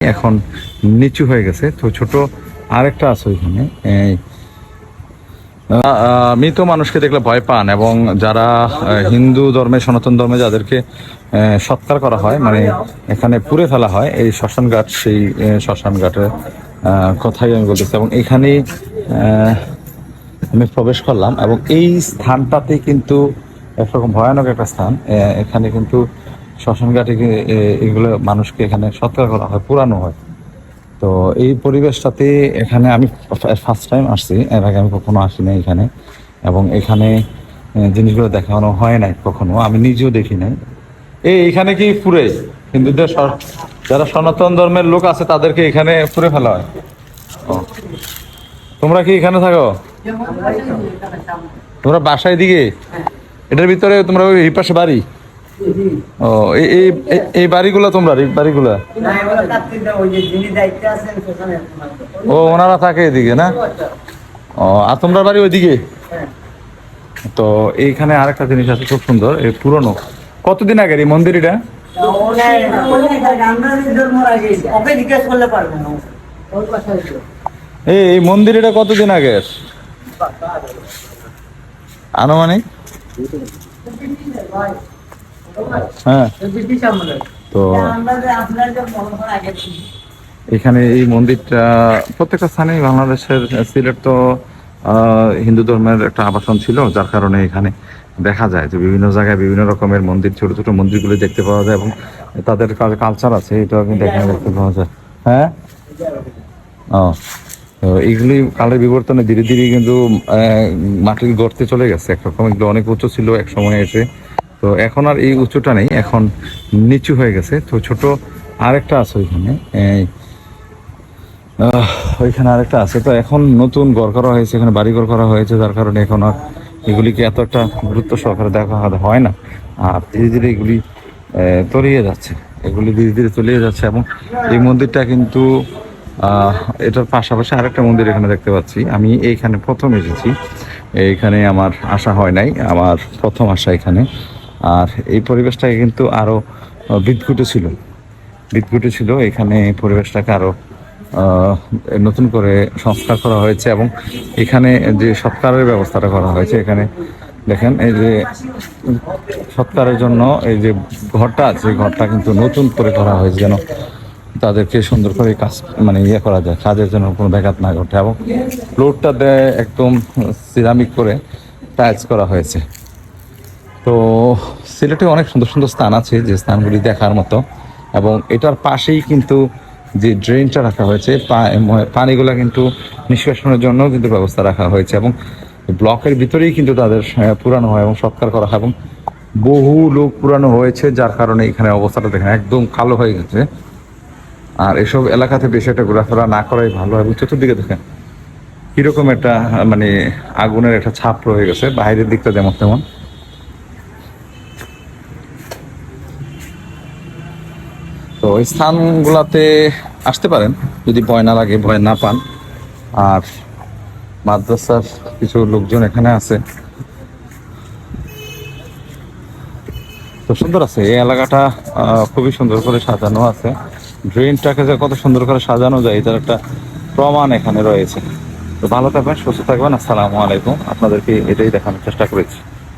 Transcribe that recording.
এখন নিচু হয়ে গেছে। তো ছোট আরেকটা আছে ওইখানে। মৃত মানুষকে দেখলে ভয় পান এবং যারা হিন্দু ধর্মে সনাতন ধর্মে যাদেরকে সৎকার করা হয় মানে এখানে পুড়ে ফেলা হয় এই শ্মশান ঘাট সেই আহ, শ্মশান ঘাটের আহ, কথাই আমি বলতেছি। এবং এখানেই আহ, আমি প্রবেশ করলাম এবং এই স্থানটাতে কিন্তু একরকম ভয়ানক একটা স্থান। এখানে কিন্তু শ্মশান ঘাটে এ- এগুলো মানুষকে এখানে সৎকার করা হয়, পুরানো হয়। তো এই পরিবেশটাতে এখানে আমি ফার্স্ট টাইম আসছি, এর আগে আমি কখনো আসি নাই এখানে। এবং এখানে জিনিসগুলো দেখানো হয় নাই কখনো, আমি নিজেও দেখি নাই। এই এখানে কি পুরে হিন্দুদের যারা সনাতন ধর্মের লোক আছে, তাদেরকে এখানে পুরে ফেলা হয়। তোমরা কি এখানে থাকো? তোমরা বাসায় দিকে এটার ভিতরে তোমরা ওই পাশে বাড়ি? ও, এই, এই- বাড়িগুলো তোমরা, এই বাড়িগুলো? ও, ওনারা থাকে এদিকে না? ও, আর তোমরা বাড়ি ওইদিকে? তো এইখানে আরেকটা জিনিস আছে খুব সুন্দর, এই পুরনো। কতদিন আগের এই মন্দির এটা এই মন্দির এটা কতদিন আগের? আনুমানিক? হ্যাঁ। তো। এখানে এই মন্দিরটা প্রত্যেকটা স্থানে বাংলাদেশের সিলেট তো হিন্দু ধর্মের একটা আবাসন ছিল, যার কারণে এখানে দেখা যায় যে বিভিন্ন জায়গায় বিভিন্ন রকমের মন্দির, ছোট ছোট মন্দিরগুলো দেখতে পাওয়া যায় এবং তাদের কালচার আছে, এটাও কিন্তু এখানে দেখতে পাওয়া যায়। হ্যাঁ? ও এইগুলি কালের বিবর্তনে ধীরে ধীরে কিন্তু মাটির গর্তে চলে গেছে। একরকম এগুলো অনেক উঁচু ছিল এক সময় এসে। তো এখন আর এই উঁচুটা নেই, এখন নিচু হয়ে গেছে। তো ছোট আরেকটা আছে ওইখানে। ওইখানে আরেকটা আছে। তো এখন নতুন ঘর করা হয়েছে, এখানে বাড়ি ঘর করা হয়েছে, যার কারণে এখন আর এগুলিকে এত একটা গুরুত্ব সহকারে দেখা হয় না। আর ধীরে ধীরে এগুলি তলিয়ে যাচ্ছে। এগুলি ধীরে ধীরে তলিয়ে যাচ্ছে এবং এই মন্দিরটা কিন্তু এটার পাশাপাশি আরেকটা মন্দির এখানে দেখতে পাচ্ছি। আমি এইখানে প্রথম এসেছি। এইখানে আমার আসা হয় নাই, আমার প্রথম আসা এখানে। আর এই পরিবেশটাকে কিন্তু আরও বিদঘুটে ছিল। বিদঘুটে ছিল, এখানে পরিবেশটাকে আরও নতুন করে সংস্কার করা হয়েছে এবং এখানে যে সৎকারের ব্যবস্থাটা করা হয়েছে, এখানে দেখেন এই যে সৎকারের জন্য এই যে ঘরটা আছে ঘরটা কিন্তু নতুন করে করা হয়েছে যেন তাদেরকে সুন্দর করে কাজ মানে ইয়ে করা যায়, কাজের জন্য কোনো ব্যাঘাত না ঘটে এবং ফ্লোরটা দেয় একদম সিরামিক করে টাইলস করা হয়েছে। তো সিলেটে অনেক সুন্দর সুন্দর স্থান আছে যে স্থানগুলি দেখার মতো। এবং এটার পাশেই কিন্তু যে ড্রেনটা রাখা হয়েছে পানিগুলা কিন্তু নিষ্কাশনের জন্য কিন্তু ব্যবস্থা রাখা হয়েছে এবং ব্লকের ভিতরেই কিন্তু তাদের পুরানো হয় এবং সৎকার করা হয় এবং বহু লোক পুরানো হয়েছে, যার কারণে এখানে অবস্থাটা দেখেন একদম কালো হয়ে গেছে। আর এসব এলাকাতে বেশি একটা ঘোরাফেরা না করাই ভালো এবং চতুর্দিকে দেখেন কীরকম একটা মানে আগুনের একটা ছাপ রয়ে গেছে, বাইরের দিকটা যেমন তেমন। ওই স্থানগুলাতে আসতে পারেন, যদি ভয় না লাগে, ভয় না পান। আর মাদ্রাসার কিছু লোকজন এখানে আছে। তো সুন্দর আছে, এই এলাকাটা খুবই সুন্দর করে সাজানো আছে। ড্রেনটাকে যে কত সুন্দর করে সাজানো যায়, এটার একটা প্রমাণ এখানে রয়েছে। তো ভালো থাকবেন, সুস্থ থাকবেন, আসসালামু আলাইকুম। আপনাদেরকে এটাই দেখানোর চেষ্টা করেছি।